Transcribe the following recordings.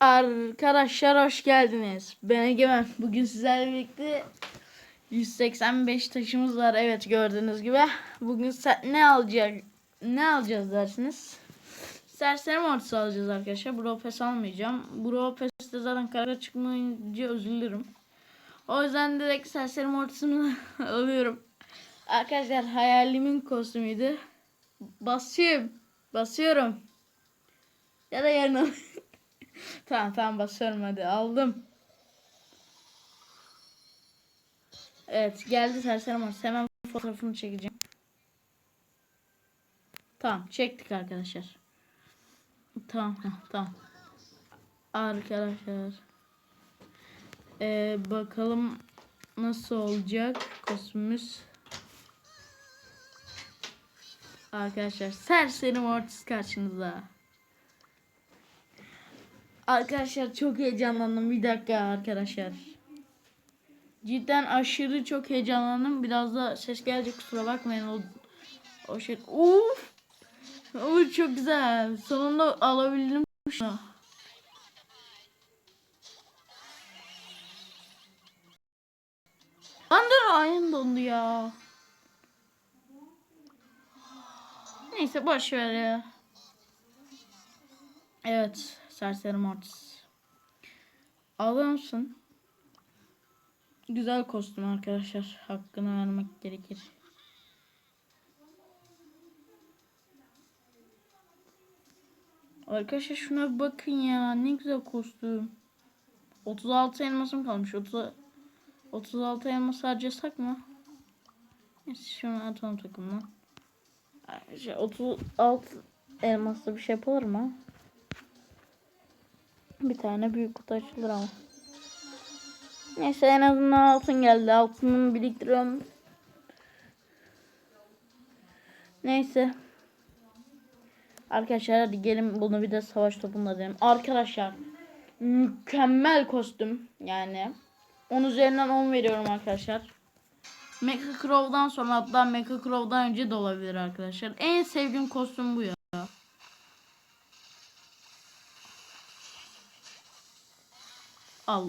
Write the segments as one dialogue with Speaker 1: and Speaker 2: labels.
Speaker 1: Arkadaşlar hoş geldiniz. Ben Egemen. Bugün sizlerle birlikte 185 taşımız var. Evet gördüğünüz gibi. Bugün ne alacak ne alacağız dersiniz? Serseri mortis alacağız arkadaşlar. Bro Pass almayacağım. Bro Pass'te zaten kara çıkmayınca üzülürüm. O yüzden direkt serseri mortisimi alıyorum. Arkadaşlar hayalimin kostümüydü. Basıyorum. Basıyorum. Ya da yarın alayım. Tamam tamam basıyorum hadi aldım. Evet geldi serseri mortis. Hemen fotoğrafını çekeceğim. Tamam çektik arkadaşlar. Tamam heh, tamam. Arkadaşlar. Ee, bakalım nasıl olacak kostümümüz. Arkadaşlar serseri mortis karşınızda. Arkadaşlar çok heyecanlandım. Bir dakika arkadaşlar. Cidden aşırı çok heyecanlandım. Biraz da ses gelecek kusura bakmayın. O, o şey. Uf! O çok güzel. Sonunda alabildim şunu. Lan dur ayın dondu ya. Neyse boş ver ya. Evet, Serseri Mortis. Alır mısın? Güzel kostüm arkadaşlar. Hakkını vermek gerekir. Arkadaşlar şuna bakın ya. Ne güzel kostüm. 36 elmasım kalmış. 30 36 elmas harcasak mı? Neyse şunu atalım takımdan. Arkadaşlar 36 elmasla bir şey yapılır mı? Bir tane büyük kutu açılır ama. Neyse en azından altın geldi. Altını biriktiriyorum. Neyse. Arkadaşlar hadi gelin bunu bir de savaş topunda deneyelim. Arkadaşlar mükemmel kostüm yani. 10 üzerinden 10 veriyorum arkadaşlar. Mecha Crow'dan sonra hatta Mecha Crow'dan önce de olabilir arkadaşlar. En sevdiğim kostüm bu ya. Al.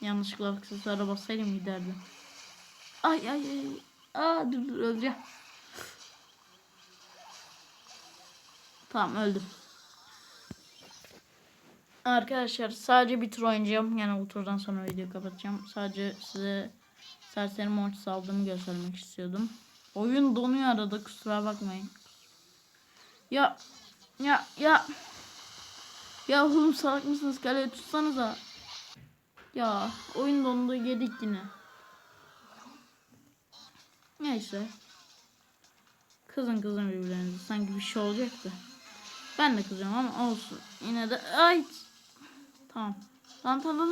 Speaker 1: Yanlışlıkla aksesuara basaydım giderdi. Ay ay ay. Aa dur dur öleceğim. Tamam öldüm. Arkadaşlar sadece bir tur oynayacağım. Yani bu turdan sonra videoyu kapatacağım. Sadece size serseri mortis aldığımı göstermek istiyordum. Oyun donuyor arada kusura bakmayın. Ya ya ya ya oğlum salak mısınız? Kaleye tutsanıza. Ya oyun dondu yedik yine. Neyse. Kızın kızın birbirlerinize sanki bir şey olacaktı. Ben de kızıyorum ama olsun. Yine de ay. Tamam. Tamam tamam.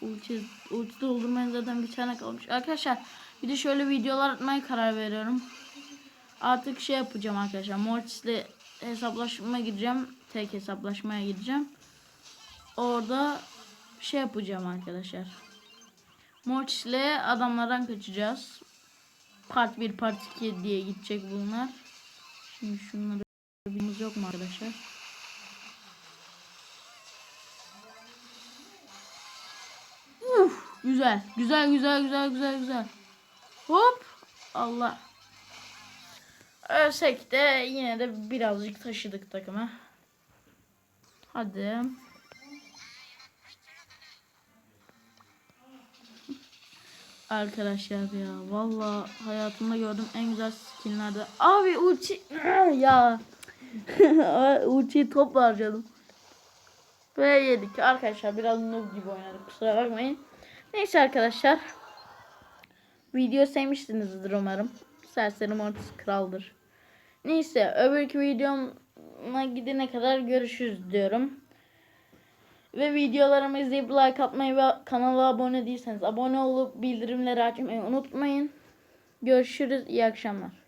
Speaker 1: Ulti, ulti doldurmaya zaten bir tane kalmış. Arkadaşlar bir de şöyle videolar atmaya karar veriyorum. Artık şey yapacağım arkadaşlar. Mortis'le hesaplaşmaya gideceğim. Tek hesaplaşmaya gideceğim. Orada şey yapacağım arkadaşlar. Mortis'le adamlardan kaçacağız. Part 1, part 2 diye gidecek bunlar. Şimdi şunları bilgimiz yok mu arkadaşlar? Uf, güzel. Güzel güzel güzel güzel güzel. Hop. Allah. Ölsek de yine de birazcık taşıdık takımı. Hadi. Arkadaşlar ya valla hayatımda gördüğüm en güzel skinlerde. Abi ulti ya. Ultiyi top harcadım. Ve yedik. Arkadaşlar biraz noob gibi oynadık. Kusura bakmayın. Neyse arkadaşlar. Video sevmişsinizdir umarım. Serseri Mortis kraldır. Neyse öbürkü videoma gidene kadar görüşürüz diyorum. Ve videolarımı izleyip like atmayı ve kanala abone değilseniz abone olup bildirimleri açmayı unutmayın. Görüşürüz. İyi akşamlar.